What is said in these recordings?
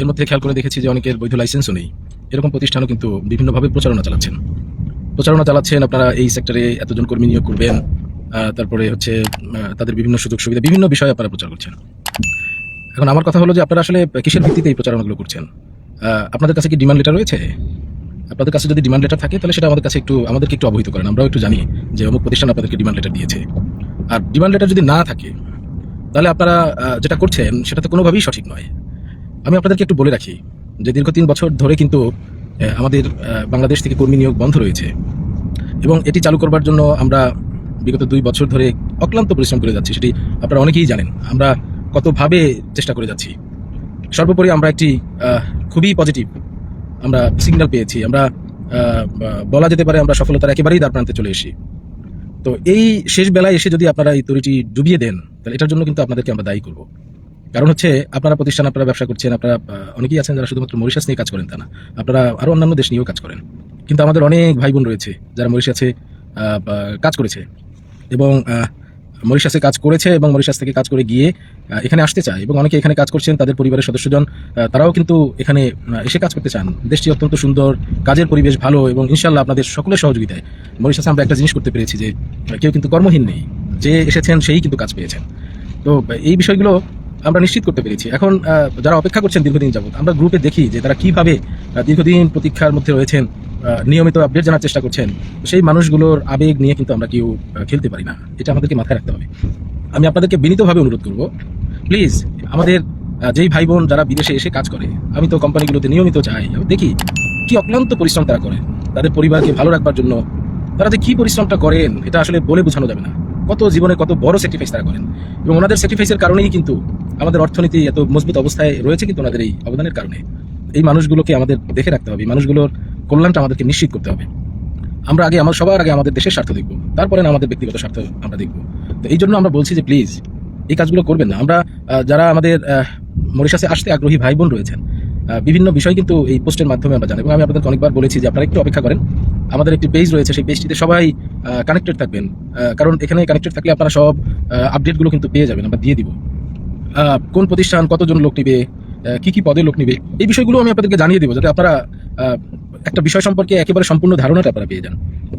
এর মধ্যে খেয়াল করে দেখেছি যে অনেকের বৈধ লাইসেন্সও নেই। এরকম প্রতিষ্ঠানও কিন্তু বিভিন্নভাবে প্রচারণা চালাচ্ছেন। প্রচারণা চালাচ্ছেন, আপনারা এই সেক্টরে এতজন কর্মী নিয়োগ করবেন তারপরে হচ্ছে তাদের বিভিন্ন সুযোগ সুবিধা বিভিন্ন বিষয়ে আপনারা প্রচার করছেন। এখন আমার কথা হলো যে আপনারা আসলে কিসের ভিত্তিতে এই প্রচারণাগুলো করছেন? আপনাদের কাছে কি ডিমান্ড লেটার রয়েছে? আপনাদের কাছে যদি ডিমান্ড লেটার থাকে, তাহলে সেটা আমাদের কাছে একটু, আমাদেরকে একটু অবহিত করেন। আমরাও একটু জানি যে অমুক প্রতিষ্ঠান আপনাদেরকে ডিমান্ড লেটার দিয়েছে। আর ডিমান্ড লেটার যদি না থাকে, তাহলে আপনারা যেটা করছেন, সেটা তো কোনোভাবেই সঠিক নয়। আমি আপনাদেরকে একটু বলে রাখি যে দীর্ঘ তিন বছর ধরে কিন্তু আমাদের বাংলাদেশ থেকে কর্মী নিয়োগ বন্ধ রয়েছে। এবং এটি চালু করবার জন্য আমরা বিগত দুই বছর ধরে অক্লান্ত পরিশ্রম করে যাচ্ছি, সেটি আপনারা অনেকেই জানেন। আমরা কতভাবে চেষ্টা করে যাচ্ছি। সর্বোপরি আমরা একটি খুবই পজিটিভ আমরা সিগন্যাল পেয়েছি। আমরা বলা যেতে পারে আমরা সফলতার একেবারেই দ্বার প্রান্তে চলে এসেছি। তো এই শেষ বেলায় এসে যদি আপনারা এই তরিটি ডুবিয়ে দেন, তাহলে এটার জন্য কিন্তু আপনাদেরকে আমরা দায়ী করব। কারণ হচ্ছে আপনারা প্রতিষ্ঠান, আপনারা ব্যবসা করছেন, আপনারা অনেকেই আছেন যারা শুধুমাত্র মরিশাস নিয়ে কাজ করেন তা না। আপনারা আরও অন্যান্য দেশ নিয়েও কাজ করেন। কিন্তু আমাদের অনেক ভাই বোন রয়েছে যারা মরিশাসে কাজ করেছে এবং মরিশাসে কাজ করেছে এবং মরিশাস থেকে কাজ করে গিয়ে এখানে আসতে চায় এবং অনেকে এখানে কাজ করছেন, তাদের পরিবারের সদস্যজন তারাও কিন্তু এখানে এসে কাজ করতে চান। দেশটি অত্যন্ত সুন্দর, কাজের পরিবেশ ভালো এবং ইনশাল্লাহ আপনাদের সকলের সহযোগিতায়। মরিশাসে আমরা একটা জিনিস করতে পেরেছি যে, কেউ কিন্তু কর্মহীন নেই। যে এসেছেন, সেই কিন্তু কাজ পেয়েছেন। তো এই বিষয়গুলো আমরা নিশ্চিত করতে পেরেছি। এখন যারা অপেক্ষা করছেন দীর্ঘদিন যাবত আমরা গ্রুপে দেখি যে তারা কীভাবে দীর্ঘদিন প্রতীক্ষার মধ্যে রয়েছেন নিয়মিত আপডেট জানার চেষ্টা করছেন, সেই মানুষগুলোর আবেগ নিয়ে কিন্তু আমরা কেউ খেলতে পারি না। এটা আমাদেরকে মাথায় রাখতে হবে। আমি আপনাদেরকে বিনীতভাবে অনুরোধ করব প্লিজ আমাদের যেই ভাই বোন যারা বিদেশে এসে কাজ করে, আমি তো কোম্পানিগুলোতে নিয়মিত যাই, আমি দেখি কি অক্লান্ত পরিশ্রম তারা করে তাদের পরিবারকে ভালো রাখবার জন্য, তারা যে কি পরিশ্রমটা করেন, এটা আসলে বলে বোঝানো যাবে না। কত জীবনে কত বড় স্যাক্রিফাইস তারা করেন। এবং ওনাদের স্যাক্রিফাইসের কারণেই কিন্তু আমাদের অর্থনীতি এত মজবুত অবস্থায় রয়েছে কিন্তু ওনাদের এই অবদানের কারণে। এই মানুষগুলোকে আমাদের দেখে রাখতে হবে মানুষগুলোর কল্যাণটা আমাদেরকে নিশ্চিত করতে হবে। আমরা আগে আমার, সবার আগে আমাদের দেশের স্বার্থ দেখব, তারপরে আমাদের ব্যক্তিগত স্বার্থ আমরা দেখব। তো এই জন্য আমরা বলছি যে প্লিজ এই কাজগুলো করবেন না। আমরা যারা আমাদের মরিশাসে আসতে আগ্রহী ভাই বোন রয়েছেন বিভিন্ন বিষয় কিন্তু এই পোস্টের মাধ্যমে আমরা জানি। এবং আমি আপনাদেরকে অনেকবার বলেছি যে, আপনারা একটু অপেক্ষা করেন। আমাদের একটি পেজ রয়েছে, সেই পেজটিতে সবাই কানেক্টেড থাকবেন। কারণ এখানে কানেক্টেড থাকলে আপনারা সব আপডেটগুলো কিন্তু পেয়ে যাবেন, আমরা দিয়ে দিব। কোন প্রতিষ্ঠান, কতজন লোক নিবে কী কী পদে লোক নিবে, এই বিষয়গুলো আমি আপনাদেরকে জানিয়ে দেবো, যাতে আপনারা একটা বিষয় সম্পর্কে একেবারে সম্পূর্ণ ধারণাটা আপনারা পেয়ে যান।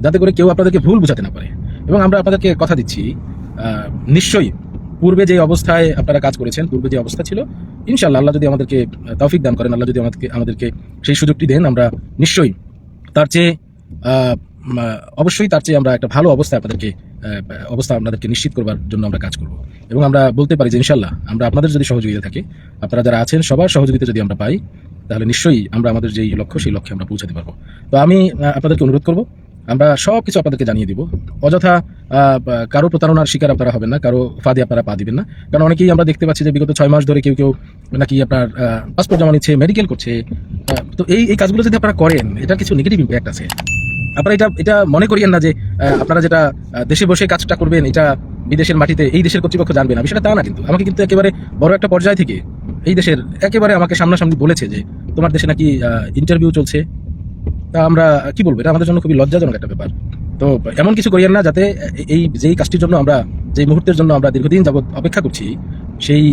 যাতে করে কেউ আপনাদেরকে ভুল বোঝাতে না পারে। এবং আমরা আপনাদেরকে কথা দিচ্ছি নিশ্চয়ই পূর্বে যে অবস্থায় আপনারা কাজ করেছেন, পূর্বে যে অবস্থা ছিল ইনশাল্লাহ আল্লাহ যদি আমাদেরকে তৌফিক দান করেন, আল্লাহ যদি আমাদেরকে আমাদেরকে সেই সুযোগটি দেন, আমরা নিশ্চয়ই তার চেয়ে অবশ্যই তার চেয়ে আমরা একটা ভালো অবস্থা আপনাদেরকে অবস্থা আপনাদেরকে নিশ্চিত করবার জন্য আমরা কাজ করব। এবং আমরা বলতে পারি যে ইনশাল্লাহ আমরা আপনাদের যদি সহযোগিতা থাকে, আপনারা যারা আছেন, সবার সহযোগিতা যদি আমরা পাই, তাহলে নিশ্চয়ই আমরা আমাদের যেই লক্ষ্য, সেই লক্ষ্যে আমরা পৌঁছাতে পারব। তো আমি আপনাদেরকে অনুরোধ করব, আমরা সব কিছু আপনাদেরকে জানিয়ে দিব। অযথা কারও প্রতারণার শিকার আপনারা হবেন না, কারও ফাঁদে আপনারা পা দিবেন না। কারণ অনেকেই আমরা দেখতে পাচ্ছি যে, বিগত ছয় মাস ধরে কেউ কেউ নাকি আপনার পাসপোর্ট জমা নিচ্ছে মেডিকেল করছে। তো এই এই কাজগুলো যদি আপনারা করেন, এটার কিছু নেগেটিভ ইম্প্যাক্ট আছে। আপনারা এটা এটা মনে করিয়েন না যে আপনারা যেটা দেশে বসে কাজটা করবেন, এটা বিদেশের মাটিতে এই দেশের কর্তৃপক্ষ জানবে না। বিষয়টা তা না কিন্তু। আমাকে কিন্তু একেবারে বড় একটা পর্যায় থেকে এই দেশের একেবারে আমাকে সামনাসামনি বলেছে যে, তোমার দেশে নাকি ইন্টারভিউ চলছে। তা আমরা কি বলব? এটা আমাদের জন্য খুবই লজ্জাজনক একটা ব্যাপার। তো এমন কিছু করিয়েন না যাতে এই যেই কাজটির জন্য আমরা, যেই মুহূর্তের জন্য আমরা দীর্ঘদিন যাবত অপেক্ষা করছি, সেই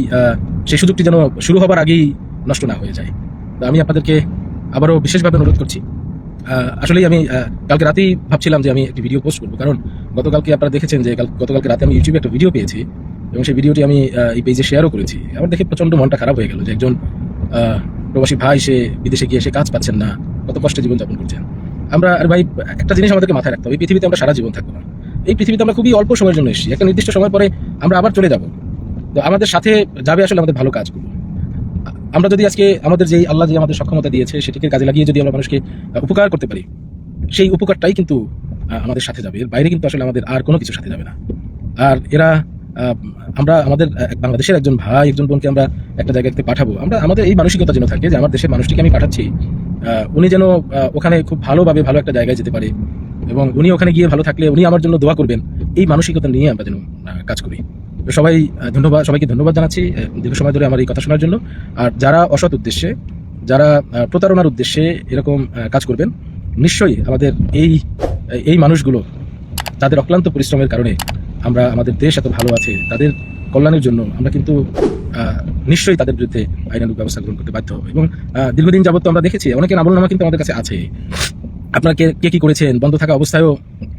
সেই সুযোগটি যেন শুরু হবার আগেই নষ্ট না হয়ে যায়। তো আমি আপনাদেরকে আবারও বিশেষভাবে অনুরোধ করছি। আহ, আসলেই আমি কালকে রাতেই ভাবছিলাম যে আমি একটি ভিডিও পোস্ট করব। কারণ গতকালকে আপনারা দেখেছেন যে কাল- গতকালকে রাতে আমি ইউটিউবে একটা ভিডিও পেয়েছি এবং সেই ভিডিওটি আমি এই পেজে শেয়ারও করেছি। আমার দেখে প্রচণ্ড মনটা খারাপ হয়ে গেল যে একজন প্রবাসী ভাই সে বিদেশে গিয়ে সে কাজ পাচ্ছেন না কত কষ্টে জীবনযাপন করছেন। আমরা আর ভাই একটা জিনিস আমাদেরকে মাথায় রাখতে হবে এই পৃথিবীতে আমরা সারা জীবন থাকব না। এই পৃথিবীতে আমরা খুবই অল্প সময়ের জন্য এসেছি। একটা নির্দিষ্ট সময় পরে আমরা আবার চলে যাব। তো আমাদের সাথে যাবে আসলে আমাদের ভালো কাজগুলো। আমরা যদি আজকে আমাদের যেই আল্লাহ যে আমাদের সক্ষমতা দিয়েছে, সেটিকে কাজে লাগিয়ে যদি আমরা মানুষকে উপকার করতে পারি, সেই উপকারটাই কিন্তু আমাদের সাথে যাবে। এর বাইরে কিন্তু আসলে আমাদের আর কোনো কিছু সাথে যাবে না। আর এরা আমরা আমাদের বাংলাদেশের একজন ভাই, একজন বোনকে আমরা একটা জায়গাতে পাঠাবো। আমরা, আমাদের এই মানসিকতা যেন থাকে যে আমার দেশের মানুষটিকে আমি পাঠাচ্ছি উনি যেন ওখানে খুব ভালোভাবে ভালো একটা জায়গায় যেতে পারে এবং উনি ওখানে গিয়ে ভালো থাকলে উনি আমার জন্য দোয়া করবেন। এই মানসিকতা নিয়ে আমরা যেন কাজ করি। সবাই ধন্যবাদ, সবাইকে ধন্যবাদ জানাচ্ছি দীর্ঘ সময় ধরে আমার এই কথা শোনার জন্য। আর যারা অসৎ উদ্দেশ্যে, যারা প্রতারণার উদ্দেশ্যে এরকম কাজ করবেন, নিশ্চয়ই আমাদের এই এই মানুষগুলো, তাদের অক্লান্ত পরিশ্রমের কারণে আমরা, আমাদের দেশ এত ভালো আছে, তাদের কল্যাণের জন্য আমরা কিন্তু নিশ্চয়ই তাদের বিরুদ্ধে আইনানুগ ব্যবস্থা গ্রহণ করতে বাধ্য এবং দীর্ঘদিন যাবত আমরা দেখেছি, অনেকের আমলনামা কিন্তু আমাদের কাছে আছে। আপনারা কে কে কি করেছেন, বন্ধ থাকা অবস্থায়ও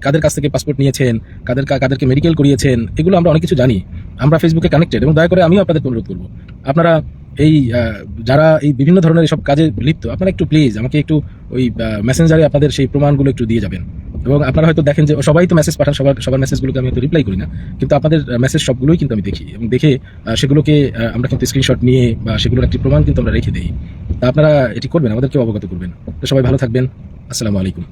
কাদের কাছ থেকে পাসপোর্ট নিয়েছেন, কাদের কাদেরকে মেডিকেল করিয়েছেন, এগুলো আমরা অনেক কিছু জানি। আমরা ফেসবুকে কানেক্টেড এবং দয়া করে আমিও আপনাদের অনুরোধ করব। আপনারা এই যারা এই বিভিন্ন ধরনের এসব কাজে লিপ্ত, আপনারা একটু প্লিজ আমাকে একটু ওই মেসেঞ্জারে আপনাদের সেই প্রমাণগুলো একটু দিয়ে যাবেন। এবং আপনারা হয়তো দেখেন যে সবাই তো মেসেজ পাঠান, সবার সবার মেসেজগুলোকে আমি হয়তো রিপ্লাই করি না। কিন্তু আপনাদের মেসেজ সবগুলোই কিন্তু আমি দেখি এবং দেখে সেগুলোকে আমরা কিন্তু স্ক্রিনশট নিয়ে বা সেগুলোর একটি প্রমাণ কিন্তু আমরা রেখে দিই। তা আপনারা এটি করবেন আমাদেরকে অবগত করবেন। তো সবাই ভালো থাকবেন। আসসালামু আলাইকুম।